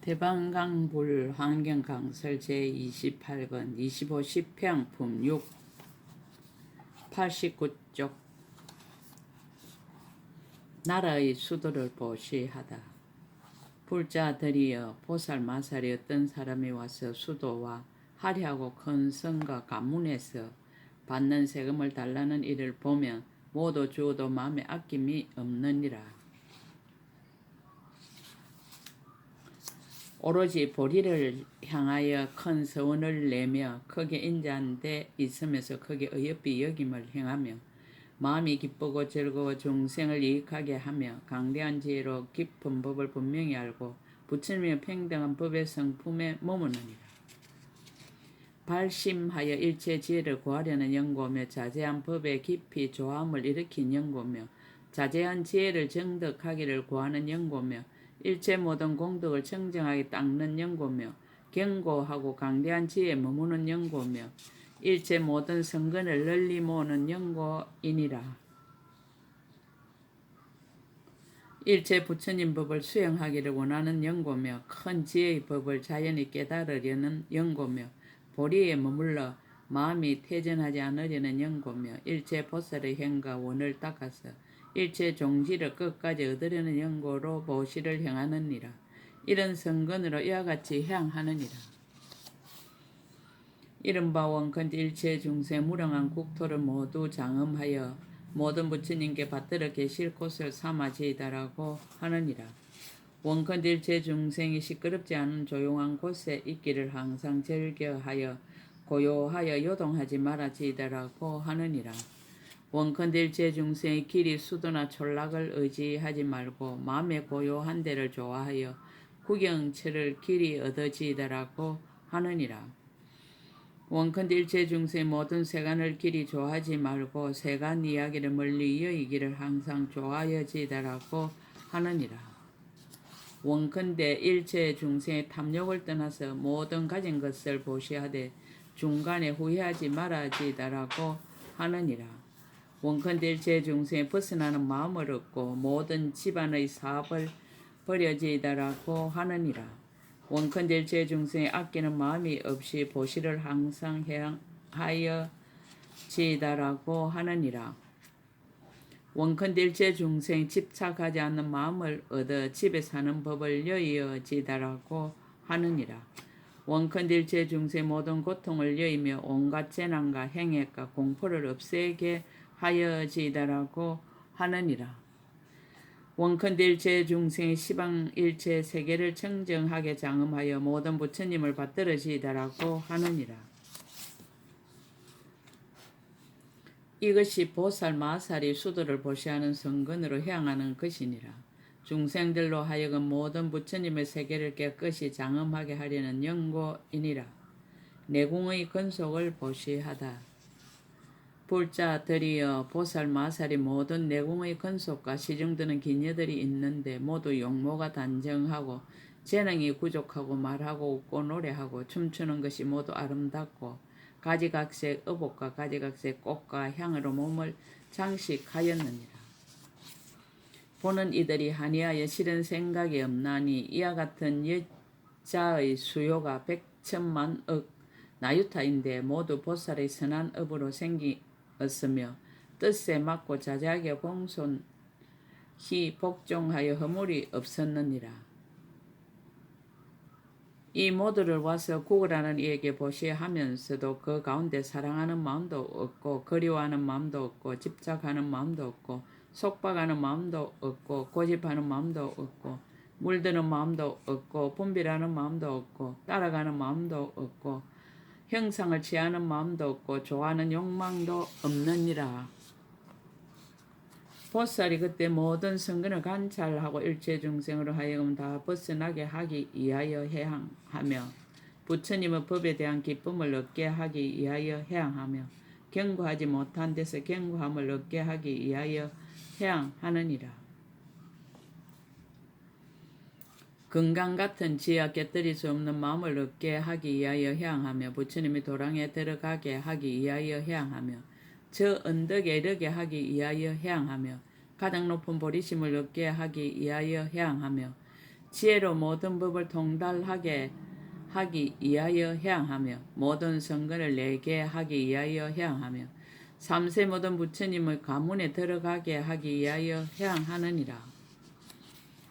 대방강불 환경강설 제28권 25 10평품 6 89쪽 나라의 수도를 보시하다. 불자들이여 보살마살이 어떤 사람이 와서 수도와 화려하고 큰 성과 가문에서 받는 세금을 달라는 일을 보면 모두 주어도 마음에 아낌이 없느니라. 오로지 보리를 향하여 큰 서원을 내며 크게 인자한 데 있으면서 크게 어여삐 여김을 행하며 마음이 기쁘고 즐거워 중생을 이익하게 하며 강대한 지혜로 깊은 법을 분명히 알고 부처님의 평등한 법의 성품에 머무느니라. 발심하여 일체 지혜를 구하려는 연구며 자제한 법에 깊이 조함을 일으킨 연구며 자제한 지혜를 정득하기를 구하는 연구며 일체 모든 공덕을 청정하게 닦는 연구며 견고하고 강대한 지혜에 머무는 연구며 일체 모든 성근을 널리 모으는 연구이니라. 일체 부처님 법을 수행하기를 원하는 연구며 큰 지혜의 법을 자연히 깨달으려는 연구며 보리에 머물러 마음이 퇴전하지 않으려는 연구며 일체 보살의 행과 원을 닦아서 일체 종지를 끝까지 얻으려는 연고로 보시를 행하느니라. 이런 성근으로 이와 같이 향하느니라. 이른바 원컨 일체 중세 무량한 국토를 모두 장엄하여 모든 부처님께 받들어 계실 곳을 삼아지이다라고 하느니라. 원컨 일체 중생이 시끄럽지 않은 조용한 곳에 있기를 항상 즐겨하여 고요하여 요동하지 말아지이다라고 하느니라. 원컨대 제 중생의 길이 수도나 촌락을 의지하지 말고 마음의 고요한 데를 좋아하여 구경처를 길이 얻어지이다라고 하느니라. 원컨대 제 중생 모든 세간을 길이 좋아하지 말고 세간 이야기를 멀리 여기기를 항상 좋아하여지이다라고 하느니라. 원컨대 일체 중생의 탐욕을 떠나서 모든 가진 것을 보시하되 중간에 후회하지 말아지이다라고 하느니라. 원컨대 제 중생에 벗어나는 마음을 얻고 모든 집안의 사업을 버려지이다라고 하느니라. 원컨대 제 중생에 아끼는 마음이 없이 보시를 항상 하여 지이다라고 하느니라. 원컨대 제 중생 집착하지 않는 마음을 얻어 집에 사는 법을 여의어지다라고 하느니라. 원컨대 제 중생 모든 고통을 여의며 온갖 재난과 행액과 공포를 없애게 하여지다라고 하느니라. 원컨대 일체 중생의 시방 일체 세계를 청정하게 장음하여 모든 부처님을 받들어지다라고 하느니라. 이것이 보살 마살이 수도를 보시하는 성근으로 향하는 것이니라. 중생들로 하여금 모든 부처님의 세계를 깨끗이 장엄하게 하려는 연고이니라. 내공의 근속을 보시하다. 불자들이여 보살 마살이 모든 내공의 근속과 시중드는 기녀들이 있는데 모두 용모가 단정하고 재능이 부족하고 말하고 웃고 노래하고 춤추는 것이 모두 아름답고 가지각색 의복과 가지각색 꽃과 향으로 몸을 장식하였느니라. 보는 이들이 한이하여 실은 생각이 없나니 이와 같은 여자의 수요가 백천만 억 나유타인데 모두 보살의 선한 업으로 생기 없으며 뜻에 맞고 자작에 공손히 복종하여 허물이 없었느니라. 이 모두를 와서 구걸하는 이에게 보시하면서도 그 가운데 사랑하는 마음도 없고 그리워하는 마음도 없고 집착하는 마음도 없고 속박하는 마음도 없고 고집하는 마음도 없고 물드는 마음도 없고 분별하는 마음도 없고 따라가는 마음도 없고 형상을 취하는 마음도 없고 좋아하는 욕망도 없느니라. 보살이 그때 모든 성근을 관찰하고 일체 중생으로 하여금 다 벗어나게 하기 위하여 해양하며 부처님의 법에 대한 기쁨을 얻게 하기 위하여 해양하며 경고하지 못한 데서 경고함을 얻게 하기 위하여 해양하느니라. 건강 같은 지하 깨뜨릴 수 없는 마음을 얻게 하기 위하여 향하며 부처님이 도랑에 들어가게 하기 위하여 향하며 저 언덕에 이르게 하기 위하여 향하며 가장 높은 보리심을 얻게 하기 위하여 향하며 지혜로 모든 법을 통달하게 하기 위하여 해양하며 모든 선거를 내게 하기 위하여 해양하며 삼세 모든 부처님의 가문에 들어가게 하기 위하여 해양하느니라.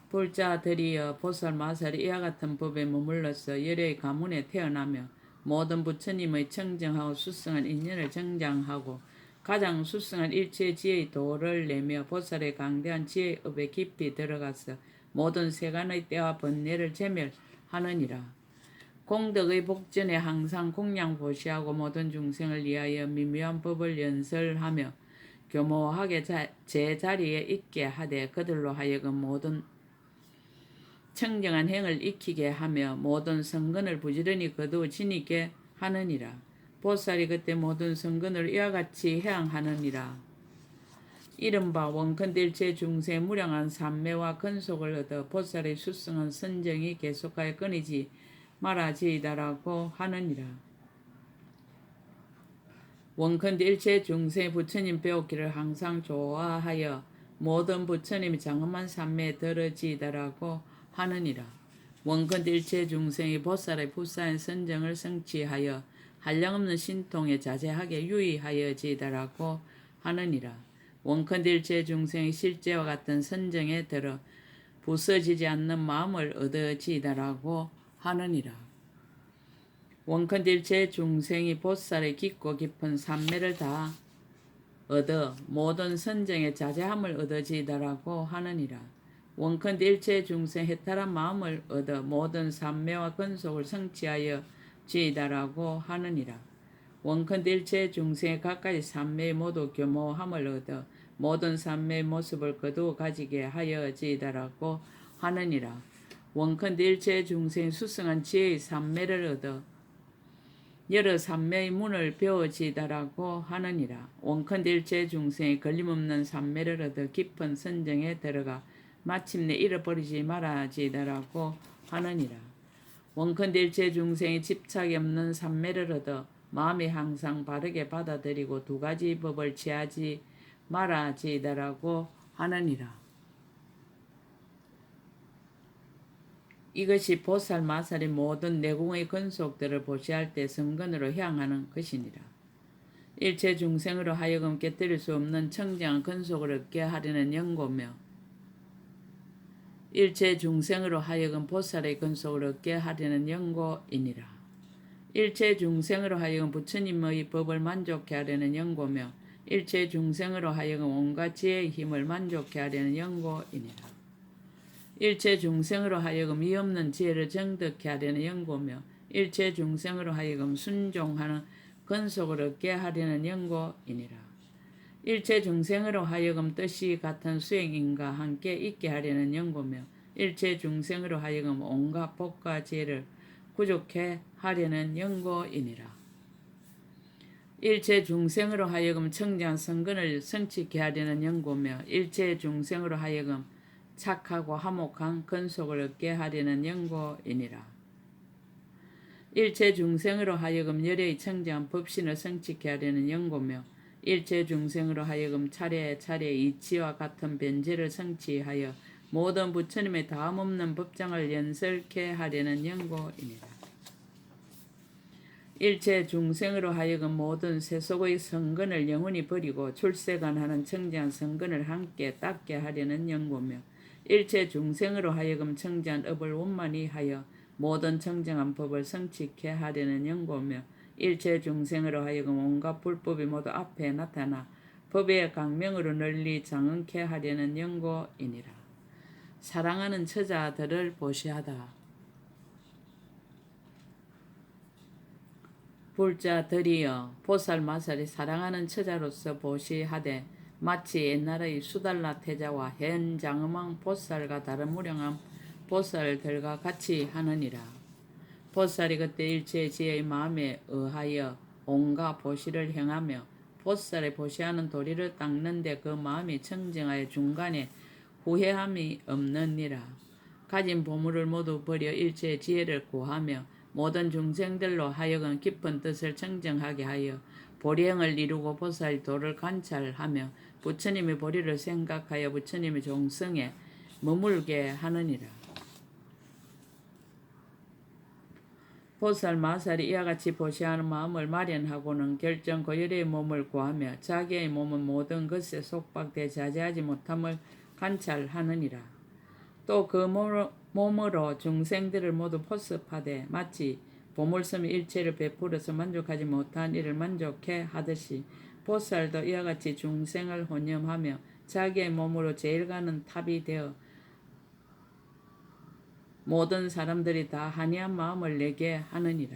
불자들이여 보살 마살이 이와 같은 법에 머물러서 열의 가문에 태어나며 모든 부처님의 청정하고 수승한 인연을 정장하고 가장 수승한 일체 지혜의 도를 내며 보살의 강대한 지혜업에 깊이 들어가서 모든 세간의 때와 번뇌를 제멸하느니라. 공덕의 복전에 항상 공양보시하고 모든 중생을 위하여 미묘한 법을 연설하며 교모하게 자, 제자리에 있게 하되 그들로 하여금 모든 청정한 행을 익히게 하며 모든 성근을 부지런히 거두어 지니게 하느니라. 보살이 그때 모든 성근을 이와 같이 해양하느니라. 이른바 원컨딜체 중세 무량한 삼매와 근속을 얻어 보살의 수승한 선정이 계속하여 끊이지 말아지이다라고 하느니라. 원컨딜체 중세 부처님 배웠기를 항상 좋아하여 모든 부처님이 장엄한 삼매에 들어지이다라고 하느니라. 원컨딜체 중생이 보살의 부사인 선정을 성취하여 한량없는 신통에 자제하게 유의하여지이다라고 하느니라. 원컨딜체 중생이 실제와 같은 선정에 들어 부서지지 않는 마음을 얻어지이다라고 하느니라. 원컨딜체 중생이 보살의 깊고 깊은 삼매를 다 얻어 모든 선정에 자제함을 얻어지이다라고 하느니라. 원컨 일체 중생 해탈한 마음을 얻어 모든 삼매와 근속을 성취하여 지이다라고 하느니라. 원컨 일체 중생의 각가지 삼매의 모두 교모함을 얻어 모든 삼매의 모습을 거두어 가지게 하여 지이다라고 하느니라. 원컨 일체 중생 수승한 지혜의 삼매를 얻어 여러 삼매의 문을 배워지다라고 하느니라. 원컨 일체 중생의 걸림없는 삼매를 얻어 깊은 선정에 들어가 마침내 잃어버리지 말아지다라고 하느니라. 원컨딜체 중생이 집착이 없는 삼매를 얻어 마음이 항상 바르게 받아들이고 두 가지 법을 취하지 말아지다라고 하느니라. 이것이 보살 마살이 모든 내공의 근속들을 보시할 때 성근으로 향하는 것이니라. 일체 중생으로 하여금 깨뜨릴 수 없는 청정한 근속을 얻게 하려는 연고며 일체 중생으로 하여금 보살의 근속을 얻게 하려는 연고이니라. 일체 중생으로 하여금 부처님의 법을 만족케 하려는 연고며 일체 중생으로 하여금 온갖 지혜의 힘을 만족케 하려는 연고이니라. 일체 중생으로 하여금 이 없는 지혜를 정득케 하려는 연고며 일체 중생으로 하여금 순종하는 근속을 얻게 하려는 연고이니라. 일체 중생으로 하여금 뜻이 같은 수행인과 함께 있게 하려는 연고며 일체 중생으로 하여금 온갖 복과 지혜를 구족해 하려는 연고이니라. 일체 중생으로 하여금 청장 성근을 성취케 하려는 연고며 일체 중생으로 하여금 착하고 화목한 근속을 얻게 하려는 연고이니라. 일체 중생으로 하여금 열의 청장 법신을 성취케 하려는 연고며 일체 중생으로 하여금 차례차례 이치와 같은 변제를 성취하여 모든 부처님의 다음 없는 법장을 연설케 하려는 연고입니다. 일체 중생으로 하여금 모든 세속의 성근을 영원히 버리고 출세관하는 청지한 성근을 함께 닦게 하려는 연고며 일체 중생으로 하여금 청지한 업을 원만히 하여 모든 청정한 법을 성취케 하려는 연고며 일체 중생으로 하여금 온갖 불법이 모두 앞에 나타나 법의 강명으로 널리 장응케 하려는 연고이니라. 사랑하는 처자들을 보시하다. 불자들이여 보살마살이 사랑하는 처자로서 보시하되 마치 옛날의 수달라 태자와 현 장엄한 보살과 다른 무량한 보살들과 같이 하느니라. 보살이 그때 일체 지혜의 마음에 의하여 온갖 보시를 행하며 보살의 보시하는 도리를 닦는데 그 마음이 청정하여 중간에 후회함이 없느니라. 가진 보물을 모두 버려 일체의 지혜를 구하며 모든 중생들로 하여금 깊은 뜻을 청정하게 하여 보리행을 이루고 보살 도를 관찰하며 부처님의 보리를 생각하여 부처님의 종성에 머물게 하느니라. 보살 마살이 이와 같이 보시하는 마음을 마련하고는 결정 고열의 몸을 구하며 자기의 몸은 모든 것에 속박돼 자제하지 못함을 관찰하느니라. 또 그 몸으로 중생들을 모두 포섭하되 마치 보물섬이 일체를 베풀어서 만족하지 못한 이를 만족해 하듯이 보살도 이와 같이 중생을 혼념하며 자기의 몸으로 제일 가는 탑이 되어 모든 사람들이 다 한이한 마음을 내게 하느니라.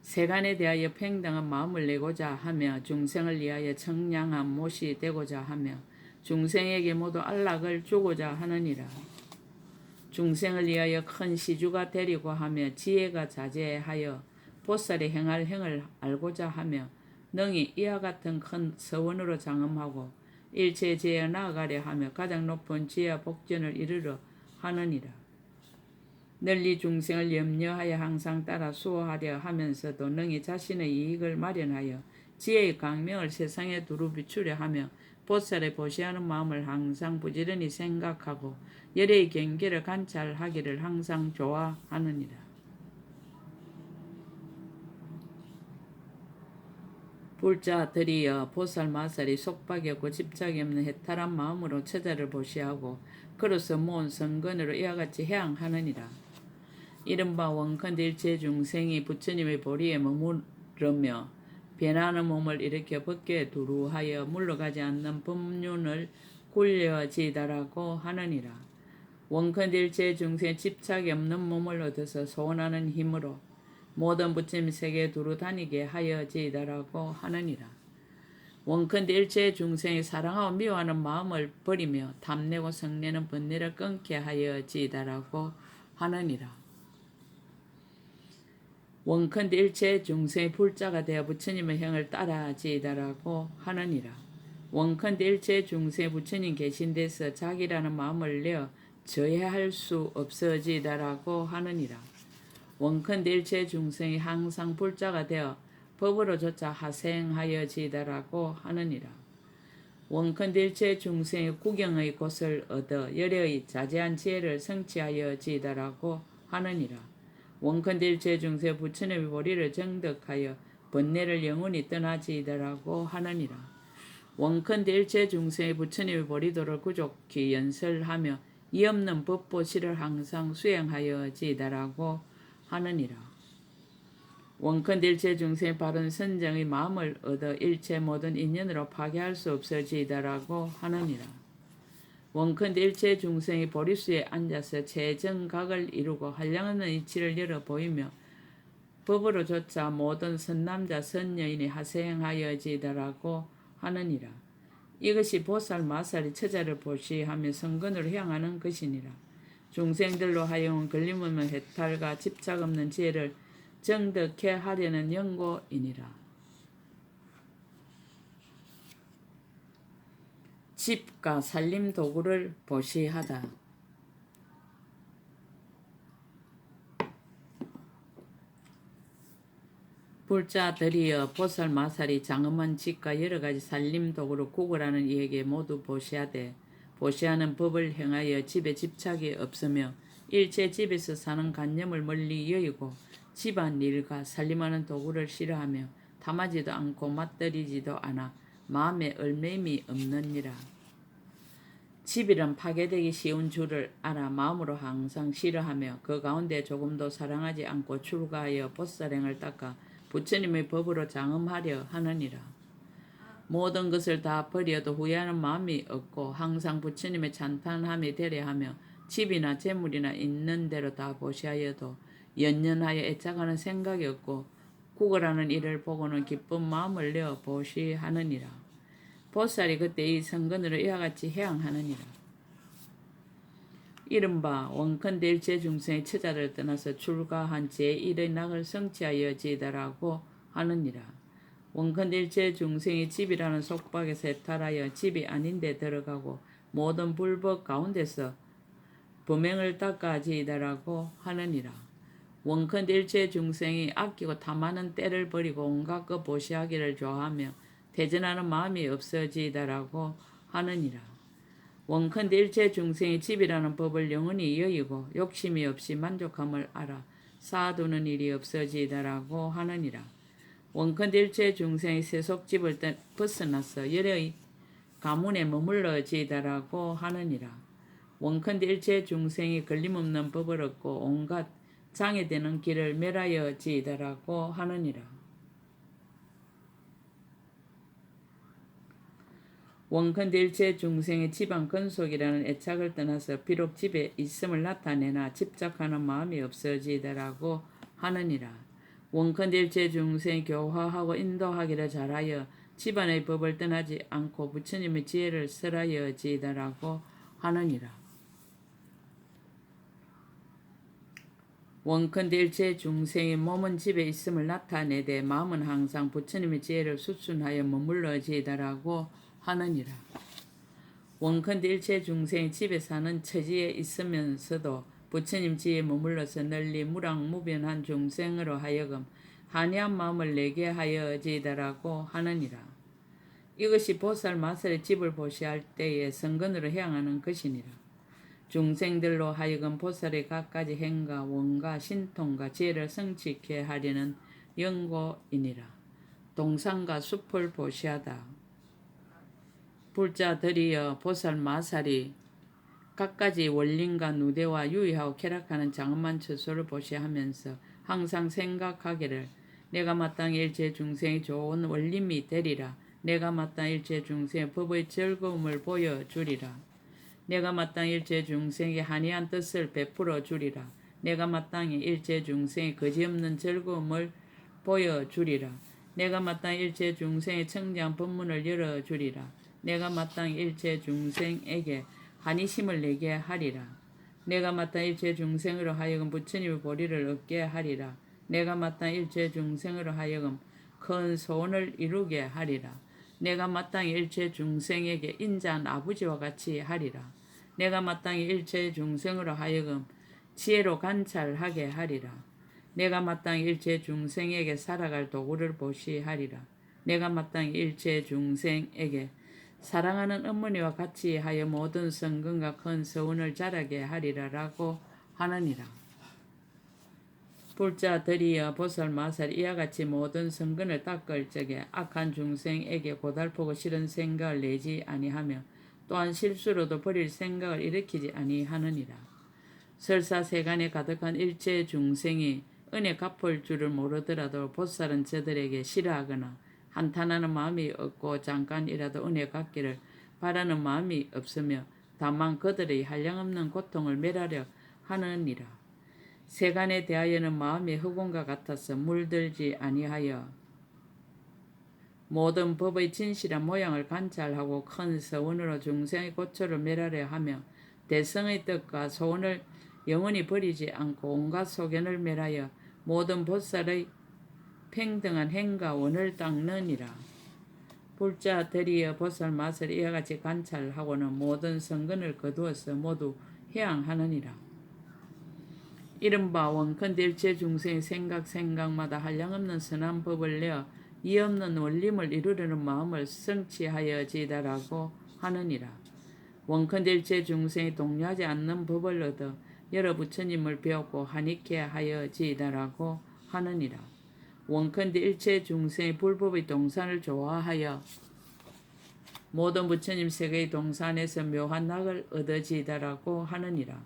세간에 대하여 평등한 마음을 내고자 하며 중생을 위하여 청량한 못이 되고자 하며 중생에게 모두 안락을 주고자 하느니라. 중생을 위하여 큰 시주가 되리고 하며 지혜가 자제하여 보살이 행할 행을 알고자 하며 능히 이와 같은 큰 서원으로 장엄하고 일체 제에 나아가려 하며 가장 높은 지혜와 복전을 이르러 하느니라. 널리 중생을 염려하여 항상 따라 수호하려 하면서도 능히 자신의 이익을 마련하여 지혜의 강명을 세상에 두루 비추려 하며 보살의 보시하는 마음을 항상 부지런히 생각하고 열의 경계를 관찰하기를 항상 좋아하느니라. 불자들이여 보살 마살이 속박이 없고 집착이 없는 해탈한 마음으로 처자를 보시하고 그로서 모은 성근으로 이와 같이 해양하느니라. 이른바 원컨대 일체 중생이 부처님의 보리에 머무르며 변하는 몸을 일으켜 벗게 두루하여 물러가지 않는 법륜을 굴려지다라고 하느니라. 원컨대 일체 중생 집착이 없는 몸을 얻어서 소원하는 힘으로 모든 부처님 세계에 두루 다니게 하여지다라고 하느니라. 원컨대 일체 중생이 사랑하고 미워하는 마음을 버리며 탐내고 성내는 번뇌를 끊게 하여지다라고 하느니라. 원컨대 일체 중생의 불자가 되어 부처님의 행을 따라지다라고 하느니라. 원컨대 일체 중생 부처님 계신 데서 자기라는 마음을 내어 저해할 수 없어지다라고 하느니라. 원컨대 일체 중생이 항상 불자가 되어 법으로조차 하생하여지다라고 하느니라. 원컨대 일체 중생의 구경의 곳을 얻어 열의 자제한 지혜를 성취하여지다라고 하느니라. 일체 중생 부처님의 보리를 정덕하여 번뇌를 영원히 떠나지이더라고 하느니라. 원컨대 일체 중생의 부처님의 보리도를 구족히 연설하며 이 없는 법보시를 항상 수행하여지이더라고 하느니라. 원컨대 일체 중생의 바른 선정의 마음을 얻어 일체 모든 인연으로 파괴할 수 없어지이더라고 하느니라. 원컨대 일체 중생이 보리수에 앉아서 최정각을 이루고 한량없는 이치를 열어 보이며 법으로조차 모든 선남자 선여인이 하생하여지더라고 하느니라. 이것이 보살 마살이 처자를 보시하며 성근으로 향하는 것이니라. 중생들로 하여금 걸림없는 해탈과 집착 없는 지혜를 정덕해 하려는 연고이니라. 집과 살림 도구를 보시하다. 불자들이여 보살 마살이 장엄한 집과 여러 가지 살림 도구를 구걸하는 이에게 모두 보시하되 보시하는 법을 행하여 집에 집착이 없으며 일체 집에서 사는 관념을 멀리 여의고 집안 일과 살림하는 도구를 싫어하며 탐하지도 않고 맞들이지도 않아 마음에 얼매임이 없느니라. 집이란 파괴되기 쉬운 줄을 알아 마음으로 항상 싫어하며 그 가운데 조금도 사랑하지 않고 출가하여 보살행을 닦아 부처님의 법으로 장엄하려 하느니라. 모든 것을 다 버려도 후회하는 마음이 없고 항상 부처님의 찬탄함이 되려 하며 집이나 재물이나 있는 대로 다 보시하여도 연연하여 애착하는 생각이 없고 구걸하는 일을 보고는 기쁜 마음을 내어 보시하느니라. 보살이 그때 이 성근으로 이와 같이 해양하느니라. 이른바 원컨대 일체 중생의 처자를 떠나서 출가한 제1의 낙을 성취하여 지다라고 하느니라. 원컨대 일체 중생의 집이라는 속박에서 해탈하여 집이 아닌데 들어가고 모든 불법 가운데서 범행을 닦아지이다라고 하느니라. 원컨대 일체 중생이 아끼고 탐하는 때를 버리고 온갖 것 보시하기를 좋아하며 대전하는 마음이 없어지다라고 하느니라. 원컨대 일체 중생의 집이라는 법을 영원히 여의고 욕심이 없이 만족함을 알아 쌓아두는 일이 없어지다라고 하느니라. 원컨대 일체 중생의 세속집을 떠- 벗어나서 열의 가문에 머물러지다라고 하느니라. 원컨대 일체 중생이 걸림없는 법을 얻고 온갖 장애되는 길을 멸하여지다라고 하느니라. 원컨대 일체 중생의 지방 근속이라는 애착을 떠나서 비록 집에 있음을 나타내나 집착하는 마음이 없어지더라고 하느니라. 원컨대 일체 중생 교화하고 인도하기를 잘하여 집안의 법을 떠나지 않고 부처님의 지혜를 설하여지더라고 하느니라. 원컨대 일체 중생의 몸은 집에 있음을 나타내되 마음은 항상 부처님의 지혜를 수순하여 머물러지더라고 하느니라. 원컨대 일체 중생이 집에 사는 처지에 있으면서도 부처님 지에 머물러서 널리 무랑무변한 중생으로 하여금 한이한 마음을 내게 하여지더라고 하느니라. 이것이 보살 마살의 집을 보시할 때에 성근으로 향하는 것이니라. 중생들로 하여금 보살의 갖가지 행과 원과 신통과 지혜를 성취케 하려는 연고이니라. 동산과 숲을 보시하다. 불자들이여 보살 마살이 갖가지 원린과 누대와 유의하고 쾌락하는 장엄한 처소를 보시하면서 항상 생각하기를 내가 마땅히 일체 중생의 좋은 원림이 되리라. 내가 마땅히 일체 중생의 법의 즐거움을 보여주리라. 내가 마땅히 일체 중생의 한이한 뜻을 베풀어 주리라. 내가 마땅히 일체 중생의 거지없는 즐거움을 보여주리라. 내가 마땅히 일체 중생의 청장 법문을 열어주리라. 내가 마땅히 일체 중생에게 한이심을 내게 하리라. 내가 마땅히 일체 중생으로 하여금 부처님의 보리를 얻게 하리라. 내가 마땅히 일체 중생으로 하여금 큰 소원을 이루게 하리라. 내가 마땅히 일체 중생에게 인자한 아버지와 같이 하리라. 내가 마땅히 일체 중생으로 하여금 지혜로 관찰하게 하리라. 내가 마땅히 일체 중생에게 살아갈 도구를 보시하리라. 내가 마땅히 일체 중생에게 사랑하는 어머니와 같이 하여 모든 성근과 큰 서운을 자라게 하리라라고 하느니라. 불자들이여 보살 마살 이와 같이 모든 성근을 닦을 적에 악한 중생에게 고달프고 싫은 생각을 내지 아니하며 또한 실수로도 버릴 생각을 일으키지 아니하느니라. 설사 세간에 가득한 일체 중생이 은혜 갚을 줄을 모르더라도 보살은 저들에게 싫어하거나 한탄하는 마음이 없고 잠깐이라도 은혜 갚기를 바라는 마음이 없으며 다만 그들의 한량없는 고통을 멸하려 하느니라. 세간에 대하여는 마음이 흑원과 같아서 물들지 아니하여 모든 법의 진실한 모양을 관찰하고 큰 서원으로 중생의 고초를 멸하려 하며 대성의 뜻과 소원을 영원히 버리지 않고 온갖 소견을 멸하여 모든 보살의 평등한 행과 원을 닦느니라. 불자 들이여 보살 맛을 이와 같이 관찰하고는 모든 성근을 거두어서 모두 해양하느니라. 이른바 원컨대 일체 중생의 생각 생각마다 한량없는 선한 법을 내어 이 없는 원림을 이루려는 마음을 성취하여지다라고 하느니라. 원컨대 일체 중생이 동요하지 않는 법을 얻어 여러 부처님을 배웠고 하니케 하여지다라고 하느니라. 원컨대 일체 중생의 불법의 동산을 좋아하여 모든 부처님 세계의 동산에서 묘한 낙을 얻어지다라고 하느니라.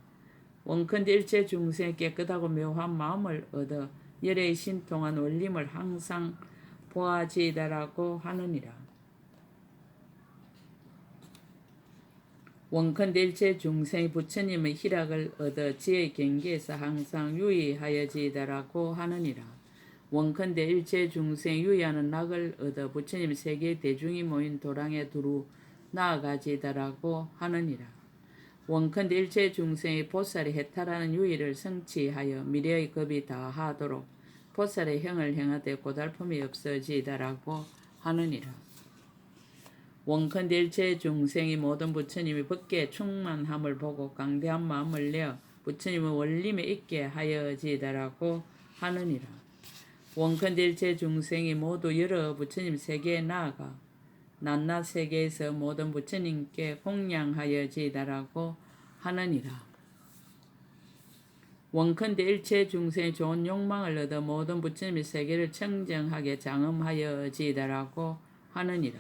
원컨대 일체 중생의 깨끗하고 묘한 마음을 얻어 열의 신통한 원림을 항상 보아지다라고 하느니라. 원컨대 일체 중생의 부처님의 희락을 얻어 지의 경계에서 항상 유의하여지다라고 하느니라. 원컨대 일체 중생 유의하는 낙을 얻어 부처님 세계 대중이 모인 도랑에 두루 나아가지다라고 하느니라. 원컨대 일체 중생의 보살의 해탈하는 유의를 성취하여 미래의 겁이 다하도록 보살의 형을 행하되 고달픔이 없어지다라고 하느니라. 원컨대 일체 중생이 모든 부처님이 법계 충만함을 보고 강대한 마음을 내어 부처님의 원림에 있게 하여지다라고 하느니라. 원컨대 일체 중생이 모두 여러 부처님 세계에 나아가 낱낱 세계에서 모든 부처님께 공양하여지다라고 하느니라. 원컨대 일체 중생의 좋은 욕망을 얻어 모든 부처님의 세계를 청정하게 장엄하여지다라고 하느니라.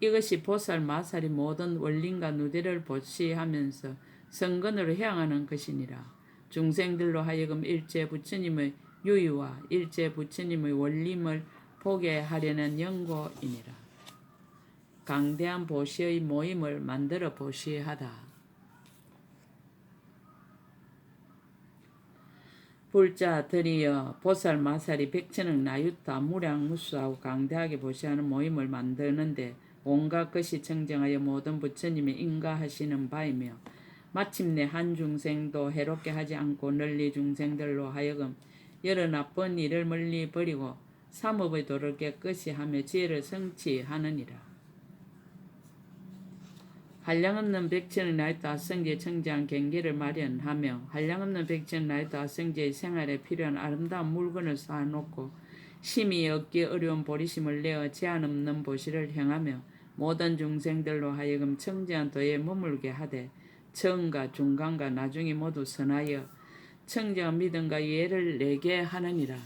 이것이 보살 마살이 모든 원린과 누대를 보시하면서 성근으로 향하는 것이니라. 중생들로 하여금 일체 부처님의 유의와 일체 부처님의 원림을 보게 하려는 연고이니라. 강대한 보시의 모임을 만들어 보시하다. 불자 들이여 보살 마살이 백천억 나유타 무량 무수하고 강대하게 보시하는 모임을 만드는데 온갖 것이 청정하여 모든 부처님이 인가하시는 바이며 마침내 한 중생도 해롭게 하지 않고 널리 중생들로 하여금 여러 나쁜 일을 멀리 버리고 삼업의 도를 깨끗이 하며 지혜를 성취하느니라. 한량없는 백천의 나이도 아성제 청장 경계를 마련하며 한량없는 백천 나이도 아성제의 생활에 필요한 아름다운 물건을 쌓아놓고 심히 얻기 어려운 보리심을 내어 제한 없는 보시를 행하며 모든 중생들로 하여금 청정한 도에 머물게 하되 처음과 중간과 나중에 모두 선하여 청정한 믿음과 이해를 내게 하느니라.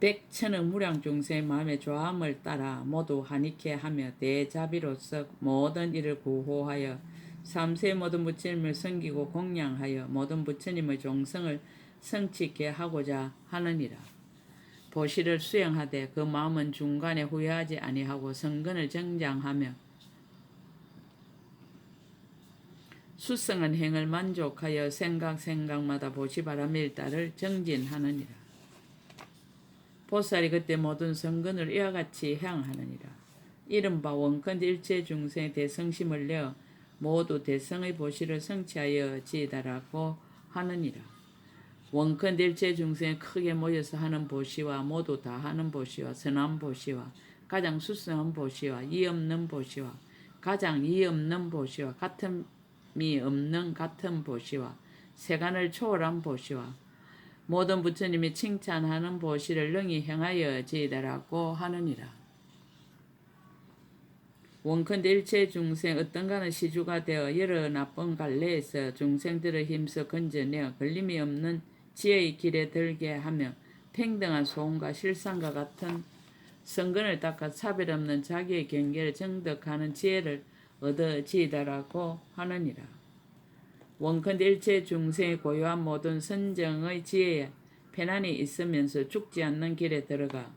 백천의 무량 중생의 마음의 조함을 따라 모두 한익해 하며 대자비로서 모든 일을 구호하여 삼세 모든 부처님을 섬기고 공양하여 모든 부처님의 종성을 성취케 하고자 하느니라. 보시를 수행하되 그 마음은 중간에 후회하지 아니하고 성근을 정장하며 수성한 행을 만족하여 생각 생각마다 보시 따를 정진하느니라. 보살이 그때 모든 성근을 이와 같이 향하느니라. 이른바 원컨 일체 중생의 대성심을 내어 모두 대성의 보시를 성취하여 지다라고 하느니라. 원컨 일체 중생이 크게 모여서 하는 보시와 모두 다 하는 보시와 선한 보시와 가장 수성한 보시와 이 없는 보시와 가장 이 없는 보시와 같음 이 없는 같은 보시와 세간을 초월한 보시와 모든 부처님이 칭찬하는 보시를 능히 행하여 지다라고 하느니라. 원컨대 일체 중생 어떤가는 시주가 되어 여러 나쁜 갈래에서 중생들을 힘써 건져내어 걸림이 없는 지혜의 길에 들게 하며 평등한 소원과 실상과 같은 성근을 닦아 차별 없는 자기의 경계를 정덕하는 지혜를 얻어지다라고 하느니라. 원컨대 일체 중생의 고유한 모든 선정의 지혜에 편안히 있으면서 죽지 않는 길에 들어가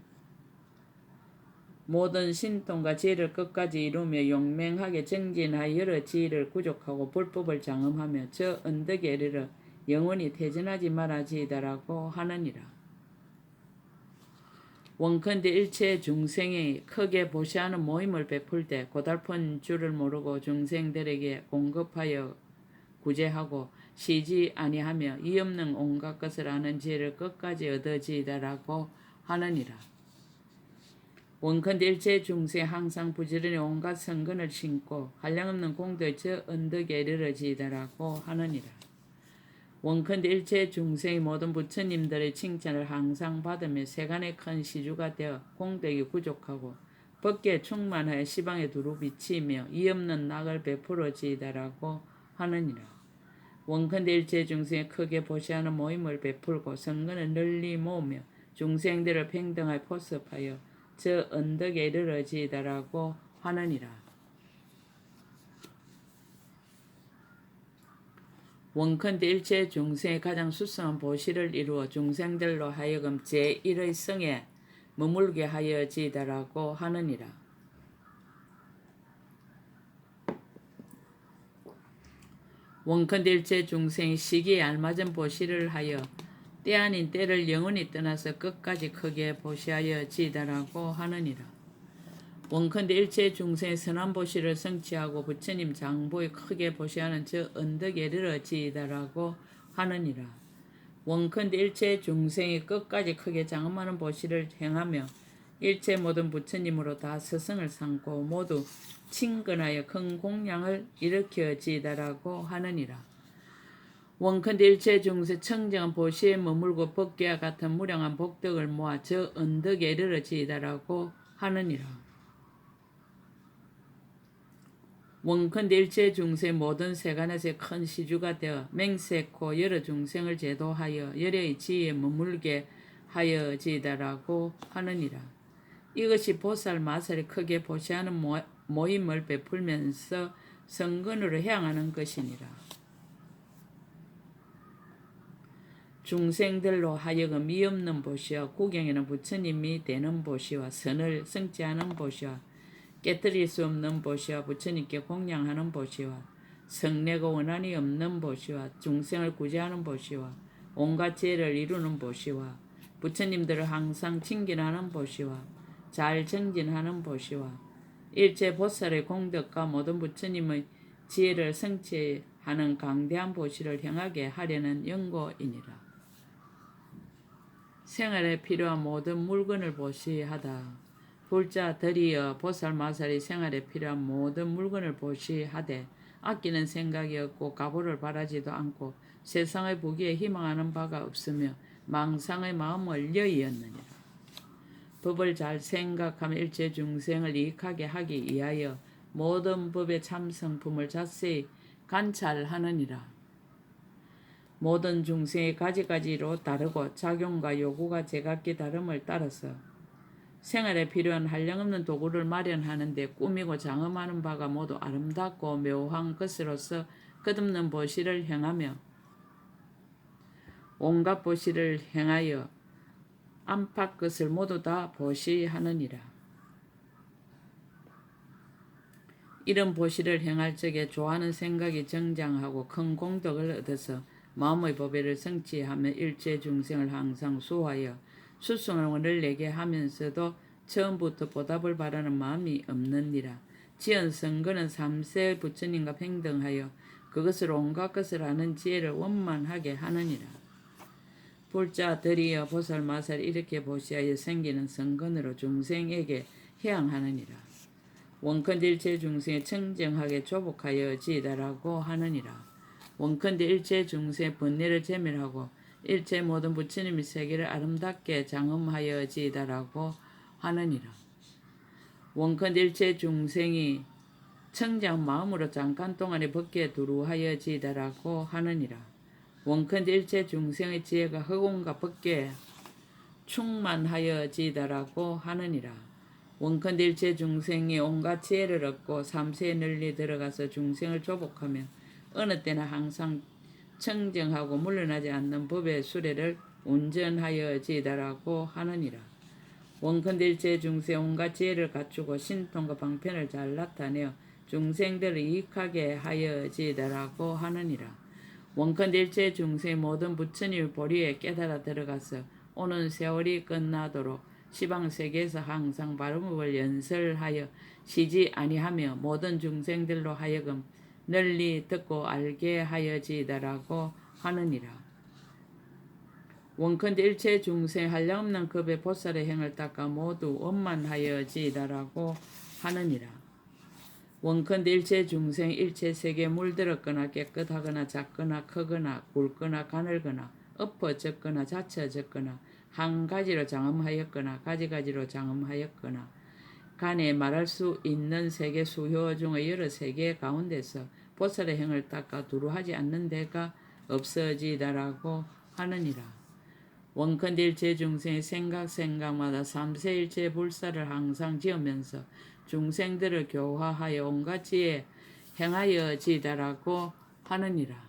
모든 신통과 지혜를 끝까지 이루며 용맹하게 정진하여 여러 지혜를 구족하고 불법을 장엄하며 저 언덕에 이르러 영원히 퇴진하지 말아지이다라고 하느니라. 원컨대 일체 중생이 크게 보시하는 모임을 베풀 때 고달픈 줄을 모르고 중생들에게 공급하여 구제하고 쉬지 아니하며 이 없는 온갖 것을 아는 지혜를 끝까지 얻어지이다라고 하느니라. 원컨대 일체 중세 항상 부지런히 온갖 성근을 신고 한량없는 공도의 저 언덕에 이르러지이다라고 하느니라. 원컨대 일체 중생의 모든 부처님들의 칭찬을 항상 받으며 세간의 큰 시주가 되어 공덕이 부족하고 법계 충만하여 시방에 두루 비치며 이 없는 낙을 베풀어지이다라고 하느니라. 원컨대 일체 중생이 크게 보시하는 모임을 베풀고 성근을 널리 모으며 중생들을 평등하게 포섭하여 저 언덕에 이르러지다라고 하느니라. 원컨대 일체 중생의 가장 수성한 보시를 이루어 중생들로 하여금 제1의 성에 머물게 하여지다라고 하느니라. 원컨대 일체 중생이 시기에 알맞은 보시를 하여 때 아닌 때를 영원히 떠나서 끝까지 크게 보시하여 지다라고 하느니라. 원컨대 일체 중생의 선한 보시를 성취하고 부처님 장보에 크게 보시하는 저 언덕에 이르러 지다라고 하느니라. 원컨대 일체 중생이 끝까지 크게 장엄하는 보시를 행하며 일체 모든 부처님으로 다 스승을 삼고 모두 친근하여 큰 공양을 일으켜지다라고 하느니라. 원컨대 일체 중세 청정한 보시에 머물고 법계와 같은 무량한 복덕을 모아 저 언덕에 이르러지다라고 하느니라. 원컨대 일체 중세 모든 세간에서 큰 시주가 되어 맹세코 여러 중생을 제도하여 열의 지에 머물게 하여지다라고 하느니라. 이것이 보살 마살이 크게 보시하는 모- 모임을 베풀면서 성근으로 향하는 것이니라. 중생들로 하여금 이 없는 보시와 구경에는 부처님이 되는 보시와 선을 성취하는 보시와 깨뜨릴 수 없는 보시와 부처님께 공양하는 보시와 성내고 원한이 없는 보시와 중생을 구제하는 보시와 온갖 죄를 이루는 보시와 부처님들을 항상 칭긴하는 보시와 잘 정진하는 보시와 일체 보살의 공덕과 모든 부처님의 지혜를 성취하는 강대한 보시를 향하게 하려는 연고이니라. 생활에 필요한 모든 물건을 보시하다. 불자 덜이여 보살 마살이 생활에 필요한 모든 물건을 보시하되 아끼는 생각이 없고 가보를 바라지도 않고 세상의 부귀에 희망하는 바가 없으며 망상의 마음을 여의었느니라. 법을 잘 생각하며 일체 중생을 이익하게 하기 위하여 모든 법의 참성품을 자세히 관찰하느니라. 모든 중생의 가지가지로 다르고 작용과 요구가 제각기 다름을 따라서 생활에 필요한 한량없는 도구를 마련하는데 꾸미고 장엄하는 바가 모두 아름답고 묘한 것으로서 끝없는 보시를 행하며 온갖 보시를 행하여 안팎 것을 모두 다 보시하느니라. 이런 보시를 행할 적에 좋아하는 생각이 정장하고 큰 공덕을 얻어서 마음의 법회를 성취하며 일체 중생을 항상 수하여 수승을 내게 하면서도 처음부터 보답을 바라는 마음이 없느니라. 지연 선거는 삼세 부처님과 평등하여 그것을 온갖 것을 아는 지혜를 원만하게 하느니라. 불자 들이여 보살 마살 이렇게 보시하여 생기는 선건으로 중생에게 해양하느니라. 원컨대 일체 중생에 청정하게 조복하여 지다라고 하느니라. 원컨대 일체 중생의 번뇌를 제멸하고 일체 모든 부처님의 세계를 아름답게 장엄하여 지다라고 하느니라. 원컨대 일체 중생이 청장 마음으로 잠깐 동안에 벗게 두루하여 지다라고 하느니라. 원컨대 일체 중생의 지혜가 허공과 벗게 충만하여 지다라고 하느니라. 원컨대 일체 중생이 온갖 지혜를 얻고 삼세에 널리 들어가서 중생을 조복하며 어느 때나 항상 청정하고 물러나지 않는 법의 수레를 운전하여 지다라고 하느니라. 원컨대 중생 온갖 지혜를 갖추고 신통과 방편을 잘 나타내어 중생들을 이익하게 하여 지다라고 하느니라. 원컨대 중생 모든 부처님의 보리에 깨달아 들어가서 오는 세월이 끝나도록 시방 세계에서 항상 바른법을 연설하여 쉬지 아니하며 모든 중생들로 하여금 널리 듣고 알게 하여지다라고 하느니라. 원컨대 일체 중생 한량없는 급의 보살의 행을 닦아 모두 원만하여지다라고 하느니라. 원컨대 일체 중생 일체 세계 물들었거나 깨끗하거나 작거나 크거나 굵거나 가늘거나 엎어졌거나 자쳐졌거나 한 가지로 장엄하였거나 가지가지로 장엄하였거나 간에 말할 수 있는 세계 수효 중의 여러 세계 가운데서 보살의 행을 닦아 두루하지 않는 데가 없어지다라고 하느니라. 원컨대 일체 중생의 생각 생각마다 삼세일체 불사를 항상 지으면서 중생들을 교화하여 온갖 지에 행하여 지다라고 하느니라.